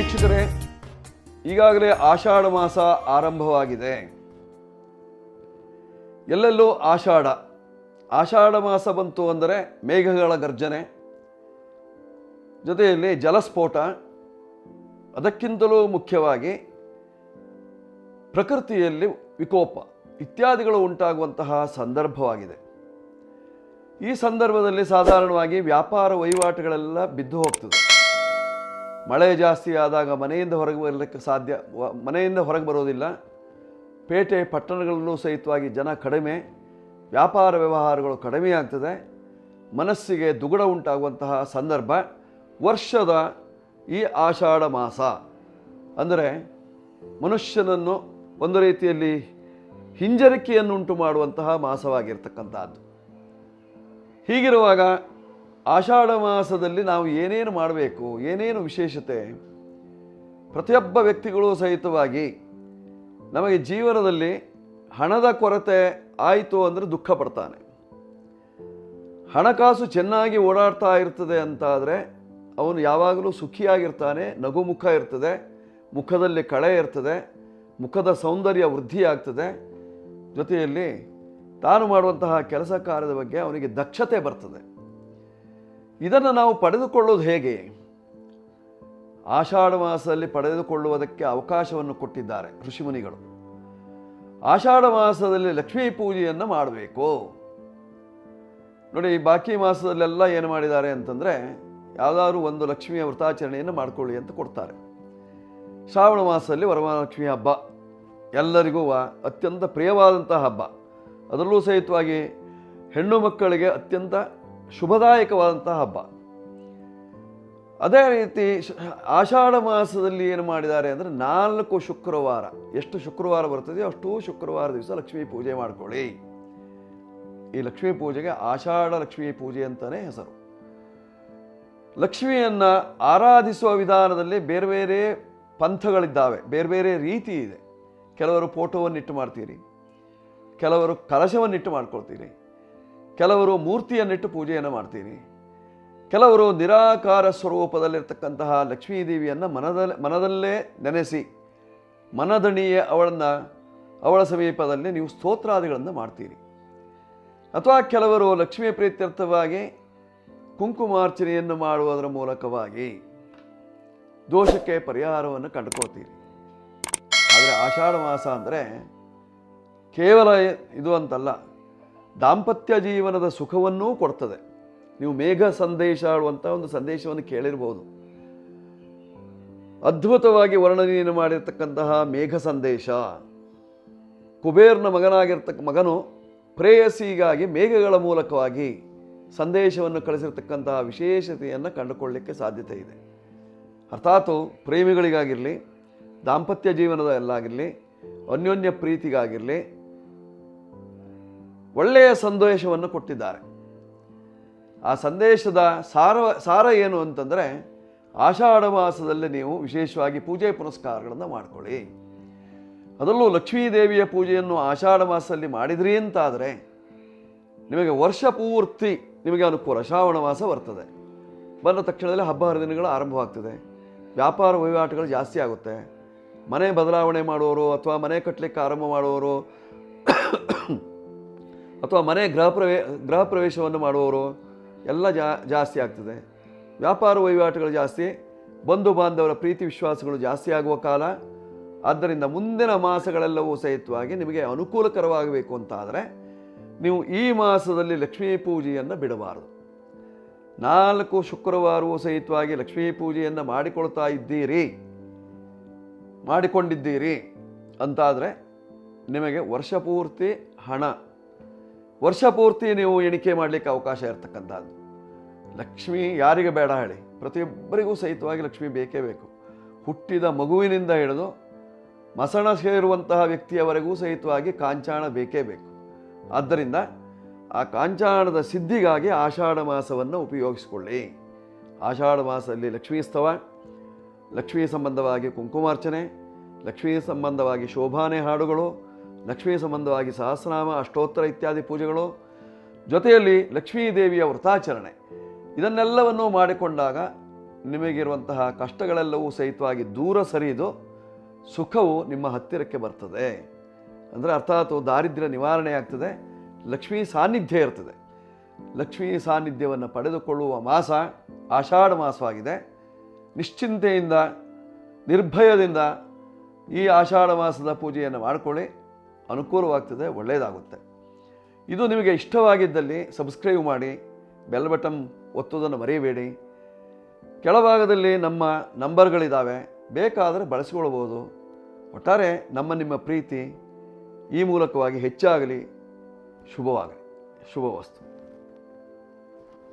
ವೀಕ್ಷಕರೇ, ಈಗಾಗಲೇ ಆಷಾಢ ಮಾಸ ಆರಂಭವಾಗಿದೆ. ಎಲ್ಲೆಲ್ಲೂ ಆಷಾಢ. ಆಷಾಢ ಮಾಸ ಬಂತು ಅಂದರೆ ಮೇಘಗಳ ಗರ್ಜನೆ, ಜೊತೆಯಲ್ಲಿ ಜಲಸ್ಫೋಟ, ಅದಕ್ಕಿಂತಲೂ ಮುಖ್ಯವಾಗಿ ಪ್ರಕೃತಿಯಲ್ಲಿ ವಿಕೋಪ ಇತ್ಯಾದಿಗಳು ಉಂಟಾಗುವಂತಹ ಸಂದರ್ಭವಾಗಿದೆ. ಈ ಸಂದರ್ಭದಲ್ಲಿ ಸಾಧಾರಣವಾಗಿ ವ್ಯಾಪಾರ ವಹಿವಾಟುಗಳೆಲ್ಲ ಬಿದ್ದು ಹೋಗ್ತದೆ. ಮಳೆ ಜಾಸ್ತಿ ಆದಾಗ ಮನೆಯಿಂದ ಹೊರಗೆ ಬರಲಿಕ್ಕೆ ಸಾಧ್ಯ ಮನೆಯಿಂದ ಹೊರಗೆ ಬರೋದಿಲ್ಲ ಪೇಟೆ ಪಟ್ಟಣಗಳಲ್ಲೂ ಸಹಿತವಾಗಿ ಜನ ಕಡಿಮೆ, ವ್ಯಾಪಾರ ವ್ಯವಹಾರಗಳು ಕಡಿಮೆ ಆಗ್ತದೆ. ಮನಸ್ಸಿಗೆ ದುಗುಡ ಉಂಟಾಗುವಂತಹ ಸಂದರ್ಭ, ವರ್ಷದ ಈ ಆಷಾಢ ಮಾಸ. ಅಂದರೆ ಮನುಷ್ಯನನ್ನು ಒಂದು ರೀತಿಯಲ್ಲಿ ಹಿಂಜರಿಕೆಯನ್ನುಂಟು ಮಾಡುವಂತಹ ಮಾಸವಾಗಿರ್ತಕ್ಕಂಥದ್ದು. ಹೀಗಿರುವಾಗ ಆಷಾಢ ಮಾಸದಲ್ಲಿ ನಾವು ಏನೇನು ಮಾಡಬೇಕು, ಏನೇನು ವಿಶೇಷತೆ, ಪ್ರತಿಯೊಬ್ಬ ವ್ಯಕ್ತಿಗಳು ಸಹಿತವಾಗಿ ನಮಗೆ ಜೀವನದಲ್ಲಿ ಹಣದ ಕೊರತೆ ಆಯಿತು ಅಂದರೆ ದುಃಖ ಪಡ್ತಾನೆ. ಹಣಕಾಸು ಚೆನ್ನಾಗಿ ಓಡಾಡ್ತಾ ಇರ್ತದೆ ಅಂತಾದರೆ ಅವನು ಯಾವಾಗಲೂ ಸುಖಿಯಾಗಿರ್ತಾನೆ ನಗುಮುಖ ಇರ್ತದೆ, ಮುಖದಲ್ಲಿ ಕಳೆ ಇರ್ತದೆ, ಮುಖದ ಸೌಂದರ್ಯ ವೃದ್ಧಿಯಾಗ್ತದೆ ಜೊತೆಯಲ್ಲಿ ತಾನು ಮಾಡುವಂತಹ ಕೆಲಸ ಕಾರ್ಯದ ಬಗ್ಗೆ ಅವನಿಗೆ ದಕ್ಷತೆ ಬರ್ತದೆ. ಇದನ್ನು ನಾವು ಪಡೆದುಕೊಳ್ಳೋದು ಹೇಗೆ? ಆಷಾಢ ಮಾಸದಲ್ಲಿ ಪಡೆದುಕೊಳ್ಳುವುದಕ್ಕೆ ಅವಕಾಶವನ್ನು ಕೊಟ್ಟಿದ್ದಾರೆ ಋಷಿಮುನಿಗಳು. ಆಷಾಢ ಮಾಸದಲ್ಲಿ ಲಕ್ಷ್ಮೀ ಪೂಜೆಯನ್ನು ಮಾಡಬೇಕು. ನೋಡಿ, ಬಾಕಿ ಮಾಸದಲ್ಲೆಲ್ಲ ಏನು ಮಾಡಿದ್ದಾರೆ ಅಂತಂದರೆ, ಯಾವುದಾದ್ರೂ ಒಂದು ಲಕ್ಷ್ಮಿಯ ವ್ರತಾಚರಣೆಯನ್ನು ಮಾಡಿಕೊಳ್ಳಿ ಅಂತ ಕೊಡ್ತಾರೆ. ಶ್ರಾವಣ ಮಾಸದಲ್ಲಿ ವರಮಹಾಲಕ್ಷ್ಮಿ ಹಬ್ಬ, ಎಲ್ಲರಿಗೂ ಅತ್ಯಂತ ಪ್ರಿಯವಾದಂತಹ ಹಬ್ಬ. ಅದರಲ್ಲೂ ಸಹಿತವಾಗಿ ಹೆಣ್ಣು ಮಕ್ಕಳಿಗೆ ಅತ್ಯಂತ ಶುಭದಾಯಕವಾದಂಥ ಹಬ್ಬ. ಅದೇ ರೀತಿ ಆಷಾಢ ಮಾಸದಲ್ಲಿ ಏನು ಮಾಡಿದ್ದಾರೆ ಅಂದರೆ ನಾಲ್ಕು ಶುಕ್ರವಾರ. ಎಷ್ಟು ಶುಕ್ರವಾರ ಬರ್ತದೆಯೋ ಅಷ್ಟು ಶುಕ್ರವಾರ ದಿವಸ ಲಕ್ಷ್ಮೀ ಪೂಜೆ ಮಾಡ್ಕೊಳ್ಳಿ. ಈ ಲಕ್ಷ್ಮೀ ಪೂಜೆಗೆ ಆಷಾಢ ಲಕ್ಷ್ಮೀ ಪೂಜೆ ಅಂತಲೇ ಹೆಸರು. ಲಕ್ಷ್ಮಿಯನ್ನು ಆರಾಧಿಸುವ ವಿಧಾನದಲ್ಲಿ ಬೇರೆ ಬೇರೆ ಪಂಥಗಳಿದ್ದಾವೆ. ಬೇರೆ ಬೇರೆ ರೀತಿ ಇದೆ. ಕೆಲವರು ಫೋಟೋವನ್ನಿಟ್ಟು ಮಾಡ್ತೀರಿ. ಕೆಲವರು ಕಲಶವನ್ನಿಟ್ಟು ಮಾಡ್ಕೊಳ್ತೀರಿ. ಕೆಲವರು ಮೂರ್ತಿಯನ್ನಿಟ್ಟು ಪೂಜೆಯನ್ನು ಮಾಡ್ತೀರಿ ಕೆಲವರು ನಿರಾಕಾರ ಸ್ವರೂಪದಲ್ಲಿರ್ತಕ್ಕಂತಹ ಲಕ್ಷ್ಮೀ ದೇವಿಯನ್ನು ಮನದಲ್ಲಿ ಮನದಲ್ಲೇ ನೆನೆಸಿ, ಮನದಣಿಯ ಅವಳನ್ನು, ಅವಳ ಸಮೀಪದಲ್ಲಿ ನೀವು ಸ್ತೋತ್ರಾದಿಗಳನ್ನು ಮಾಡ್ತೀರಿ. ಅಥವಾ ಕೆಲವರು ಲಕ್ಷ್ಮೀ ಪ್ರೀತ್ಯರ್ಥವಾಗಿ ಕುಂಕುಮಾರ್ಚನೆಯನ್ನು ಮಾಡುವುದರ ಮೂಲಕವಾಗಿ ದೋಷಕ್ಕೆ ಪರಿಹಾರವನ್ನು ಕಂಡುಕೋತೀರಿ ಆದರೆ ಆಷಾಢ ಮಾಸ ಅಂದರೆ ಕೇವಲ ಇದು ಅಂತಲ್ಲ. ದಾಂಪತ್ಯ ಜೀವನದ ಸುಖವನ್ನೂ ಕೊಡ್ತದೆ. ನೀವು ಮೇಘ ಸಂದೇಶ ಆಡುವಂಥ ಒಂದು ಸಂದೇಶವನ್ನು ಕೇಳಿರ್ಬೋದು. ಅದ್ಭುತವಾಗಿ ವರ್ಣನೆಯನ್ನು ಮಾಡಿರ್ತಕ್ಕಂತಹ ಮೇಘ ಸಂದೇಶ. ಕುಬೇರ್ನ ಮಗನಾಗಿರ್ತಕ್ಕ, ಮಗನು ಪ್ರೇಯಸಿಗಾಗಿ, ಮೇಘಗಳ ಮೂಲಕವಾಗಿ ಸಂದೇಶವನ್ನು ಕಳಿಸಿರ್ತಕ್ಕಂತಹ ವಿಶೇಷತೆಯನ್ನು ಕಂಡುಕೊಳ್ಳಲಿಕ್ಕೆ ಸಾಧ್ಯತೆ ಇದೆ. ಅರ್ಥಾತ್ ಪ್ರೇಮಿಗಳಿಗಾಗಿರಲಿ, ದಾಂಪತ್ಯ ಜೀವನದ ಎಲ್ಲಾಗಿರಲಿ, ಅನ್ಯೋನ್ಯ ಪ್ರೀತಿಗಾಗಿರಲಿ ಒಳ್ಳೆಯ ಸಂದೇಶವನ್ನು ಕೊಟ್ಟಿದ್ದಾರೆ. ಆ ಸಂದೇಶದ ಸಾರ ಸಾರ ಏನು ಅಂತಂದರೆ, ಆಷಾಢ ಮಾಸದಲ್ಲಿ ನೀವು ವಿಶೇಷವಾಗಿ ಪೂಜೆ ಪುನಸ್ಕಾರಗಳನ್ನು ಮಾಡಿಕೊಳ್ಳಿ. ಅದರಲ್ಲೂ ಲಕ್ಷ್ಮೀ ದೇವಿಯ ಪೂಜೆಯನ್ನು ಆಷಾಢ ಮಾಸದಲ್ಲಿ ಮಾಡಿದ್ರಿ ಅಂತಾದರೆ, ನಿಮಗೆ ವರ್ಷ ಪೂರ್ತಿ ನಿಮಗೆ ಅನುಕೂಲ, ಶ್ರಾವಣ ಮಾಸ ಬರ್ತದೆ. ಬಂದ ತಕ್ಷಣದಲ್ಲಿ ಹಬ್ಬ ಹರಿದಿನಗಳು ಆರಂಭವಾಗ್ತದೆ. ವ್ಯಾಪಾರ ವಹಿವಾಟುಗಳು ಜಾಸ್ತಿ ಆಗುತ್ತೆ. ಮನೆ ಬದಲಾವಣೆ ಮಾಡುವವರು ಅಥವಾ ಮನೆ ಕಟ್ಟಲಿಕ್ಕೆ ಆರಂಭ ಮಾಡುವವರು ಅಥವಾ ಮನೆ ಗೃಹ ಪ್ರವೇ, ಗೃಹ ಪ್ರವೇಶವನ್ನು ಮಾಡುವವರು ಎಲ್ಲ ಜಾಸ್ತಿ ಆಗ್ತದೆ. ವ್ಯಾಪಾರ ವಹಿವಾಟುಗಳು ಜಾಸ್ತಿ, ಬಂಧು ಬಾಂಧವರ ಪ್ರೀತಿ ವಿಶ್ವಾಸಗಳು ಜಾಸ್ತಿ ಆಗುವ ಕಾಲ. ಆದ್ದರಿಂದ ಮುಂದಿನ ಮಾಸಗಳೆಲ್ಲವೂ ಸಹಿತವಾಗಿ ನಿಮಗೆ ಅನುಕೂಲಕರವಾಗಬೇಕು ಅಂತಾದರೆ, ನೀವು ಈ ಮಾಸದಲ್ಲಿ ಲಕ್ಷ್ಮೀ ಪೂಜೆಯನ್ನು ಬಿಡಬಾರದು. ನಾಲ್ಕು ಶುಕ್ರವಾರವೂ ಸಹಿತವಾಗಿ ಲಕ್ಷ್ಮೀ ಪೂಜೆಯನ್ನು ಮಾಡಿಕೊಳ್ತಾ ಇದ್ದೀರಿ, ಮಾಡಿಕೊಂಡಿದ್ದೀರಿ ಅಂತಾದರೆ, ನಿಮಗೆ ವರ್ಷ ಪೂರ್ತಿ ಹಣ ವರ್ಷ ಪೂರ್ತಿ ನೀವು ಎಣಿಕೆ ಮಾಡಲಿಕ್ಕೆ ಅವಕಾಶ ಇರತಕ್ಕಂಥದ್ದು. ಲಕ್ಷ್ಮಿ ಯಾರಿಗೆ ಬೇಡ ಹೇಳಿ, ಪ್ರತಿಯೊಬ್ಬರಿಗೂ ಸಹಿತವಾಗಿ ಲಕ್ಷ್ಮಿ ಬೇಕೇ ಬೇಕು. ಹುಟ್ಟಿದ ಮಗುವಿನಿಂದ ಹಿಡಿದು ಮಸಣ ಸೇರುವಂತಹ ವ್ಯಕ್ತಿಯವರೆಗೂ ಸಹಿತವಾಗಿ ಕಾಂಚಾಣ ಬೇಕೇ ಬೇಕು. ಆದ್ದರಿಂದ ಆ ಕಾಂಚಾಣದ ಸಿದ್ಧಿಗಾಗಿ ಆಷಾಢ ಮಾಸವನ್ನು ಉಪಯೋಗಿಸಿಕೊಳ್ಳಿ. ಆಷಾಢ ಮಾಸದಲ್ಲಿ ಲಕ್ಷ್ಮೀ ಸ್ತವ ಲಕ್ಷ್ಮೀ ಸಂಬಂಧವಾಗಿ ಕುಂಕುಮಾರ್ಚನೆ, ಲಕ್ಷ್ಮೀ ಸಂಬಂಧವಾಗಿ ಶೋಭಾನೆ ಹಾಡುಗಳು ಲಕ್ಷ್ಮೀ ಸಂಬಂಧವಾಗಿ ಸಹಸ್ರನಾಮ, ಅಷ್ಟೋತ್ತರ ಇತ್ಯಾದಿ ಪೂಜೆಗಳು, ಜೊತೆಯಲ್ಲಿ ಲಕ್ಷ್ಮೀ ದೇವಿಯ ವ್ರತಾಚರಣೆ ಇದನ್ನೆಲ್ಲವನ್ನು ಮಾಡಿಕೊಂಡಾಗ ನಿಮಗಿರುವಂತಹ ಕಷ್ಟಗಳೆಲ್ಲವೂ ಸಹಿತವಾಗಿ ದೂರ ಸರಿದು ಸುಖವು ನಿಮ್ಮ ಹತ್ತಿರಕ್ಕೆ ಬರ್ತದೆ. ಅಂದರೆ ಅರ್ಥಾತ್ ದಾರಿದ್ರ್ಯ ನಿವಾರಣೆ ಆಗ್ತದೆ, ಲಕ್ಷ್ಮೀ ಸಾನ್ನಿಧ್ಯ ಇರ್ತದೆ. ಲಕ್ಷ್ಮೀ ಸಾನ್ನಿಧ್ಯವನ್ನು ಪಡೆದುಕೊಳ್ಳುವ ಮಾಸ ಆಷಾಢ ಮಾಸವಾಗಿದೆ. ನಿಶ್ಚಿಂತೆಯಿಂದ, ನಿರ್ಭಯದಿಂದ ಈ ಆಷಾಢ ಮಾಸದ ಪೂಜೆಯನ್ನು ಮಾಡಿಕೊಳ್ಳಿ. ಅನುಕೂಲವಾಗ್ತದೆ ಒಳ್ಳೆಯದಾಗುತ್ತೆ ಇದು ನಿಮಗೆ ಇಷ್ಟವಾಗಿದ್ದಲ್ಲಿ ಸಬ್ಸ್ಕ್ರೈಬ್ ಮಾಡಿ, ಬೆಲ್ ಬಟನ್ ಒತ್ತೋದನ್ನು ಮರೆಯಬೇಡಿ. ಕೆಳಭಾಗದಲ್ಲಿ ನಮ್ಮ ನಂಬರ್ಗಳಿದ್ದಾವೆ ಬೇಕಾದರೆ ಬಳಸಿಕೊಳ್ಬೋದು ಒಟ್ಟಾರೆ ನಮ್ಮ ನಿಮ್ಮ ಪ್ರೀತಿ ಈ ಮೂಲಕವಾಗಿ ಹೆಚ್ಚಾಗಲಿ. ಶುಭವಾಗಲಿ. ಶುಭವಸ್ತು.